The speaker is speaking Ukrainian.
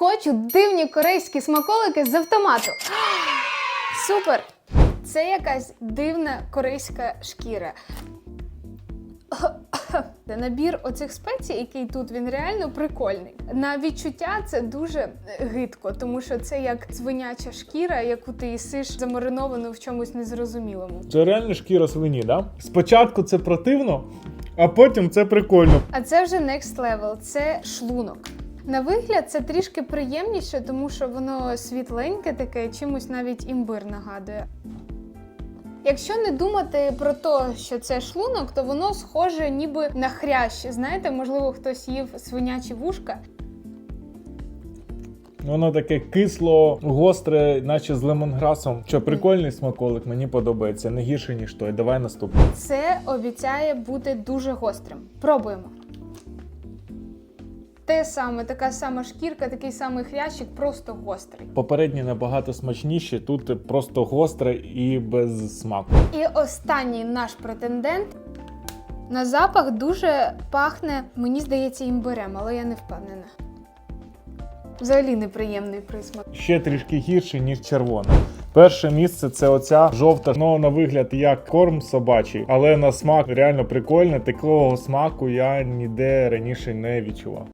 Хочу дивні корейські смаколики з автомату. Супер! Це якась дивна корейська шкіра. Набір оцих спецій, який тут він реально прикольний. На відчуття це дуже гидко, тому що це як свиняча шкіра, яку ти їсиш замариновану в чомусь незрозумілому. Це реально шкіра свині, да? Спочатку це противно, а потім це прикольно. А це вже next level, це шлунок. На вигляд це трішки приємніше, тому що воно світленьке таке, чимось навіть імбир нагадує. Якщо не думати про те, що це шлунок, то воно схоже ніби на хрящ. Знаєте, можливо, хтось їв свинячі вушка. Воно таке кисло, гостре, наче з лемонграсом. Що прикольний смаколик, мені подобається, не гірше, ніж той. Давай наступний. Це обіцяє бути дуже гострим. Пробуємо. Те саме, така сама шкірка, такий самий хрящик, просто гострий. Попередні набагато смачніші, тут просто гостре і без смаку. І останній наш претендент. На запах дуже пахне, мені здається, імбирем, але я не впевнена. Взагалі неприємний присмак. Ще трішки гірше, ніж червоне. Перше місце це оця жовта, ну на вигляд як корм собачий, але на смак реально прикольний. Такого смаку я ніде раніше не відчував.